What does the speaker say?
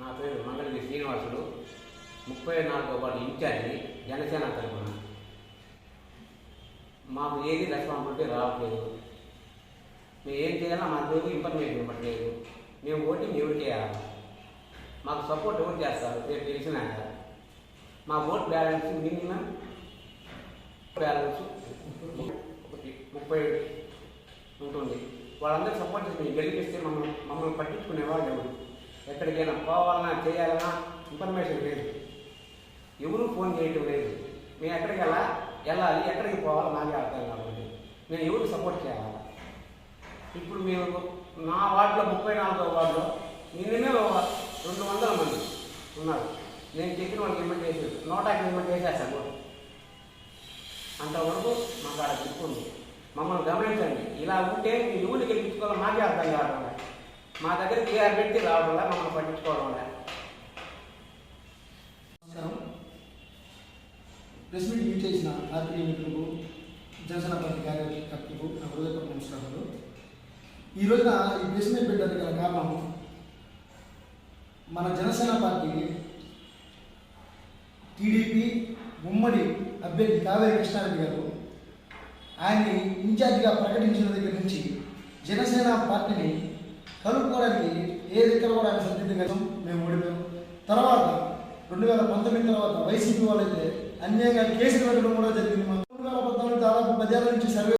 నా పేరు మంగళగిరి శ్రీనివాసులు ముప్పై నాలుగో వార్డు ఇన్ఛార్జి జనసేన తరఫున మాకు ఏది రెస్పాన్సిబిలిటీ రావట్లేదు. మేము ఏం చేయాలో మాకు ఏది ఇన్ఫర్మేషన్ ఇవ్వట్లేదు. మేము ఓటింగ్ ఎవరు చేయాలి? మాకు సపోర్ట్ ఎవరు చేస్తారు? రేపు తెలిసినాక మా ఓట్ బ్యాలెన్స్ మినిమం బ్యాలెన్స్ ఒకటి ముప్పై ఉంటుంది. వాళ్ళందరూ సపోర్ట్ చేసి మేము గెలిపిస్తే మమ్మల్ని మమ్మల్ని పట్టించుకునే వాళ్ళు ఎవరు? ఎక్కడికైనా పోవాలన్నా చేయాలన్నా ఇన్ఫర్మేషన్ లేదు. ఎవరూ ఫోన్ చేయటం లేదు. మేము ఎక్కడికి వెళ్ళా? వెళ్ళాలి. ఎక్కడికి పోవాలి మాకే అర్థం కాబట్టి మేము ఎవరికి సపోర్ట్ చేయాలి? ఇప్పుడు మేము నా వార్డులో ముప్పై నాలుగో వార్డులో నిన్ననే రెండు వందల మంది ఉన్నారు. నేను చెప్పిన వాళ్ళకి ఇన్వైట్ చేసి నోటాకి ఇన్వైట్ చేసేస్తాను అంతవరకు మాకు ఆడ చెప్పుకుంది మమ్మల్ని గమనించండి. ఇలా ఉంటే మీ ఊరికి గెలిపించుకోవాలో మాకే అర్థం కావడం మా దగ్గర టీఆర్ రావడం వల్ల మమ్మల్ని పట్టించుకోవడం వల్ల. నమస్కారం. ప్రెస్ మీట్ యూజ్ చేసిన రాత్రి మిత్రులకు జనసేన పార్టీ కార్యకర్తలకు నా హృదయపూర్వక నమస్కారాలు. ఈ రోజున ఈ ప్రెస్ మీట్ పెట్టడానికి గల కారణం మన జనసేన పార్టీ టీడీపీ ఉమ్మడి అభ్యర్థి కావేరి కృష్ణారెడ్డి గారు ఆయన్ని ఇన్ఛార్జిగా ప్రకటించిన దగ్గర నుంచి జనసేన పార్టీని కలుపుకోవడానికి ఏ దగ్గర కూడా ఆయన సందిగ్ధంగా మేము ఓడిపోయాం. తర్వాత రెండు వేల పంతొమ్మిది తర్వాత వైసీపీ వాళ్ళైతే అన్యాయంగా కేసులు పెట్టడం కూడా జరిగింది.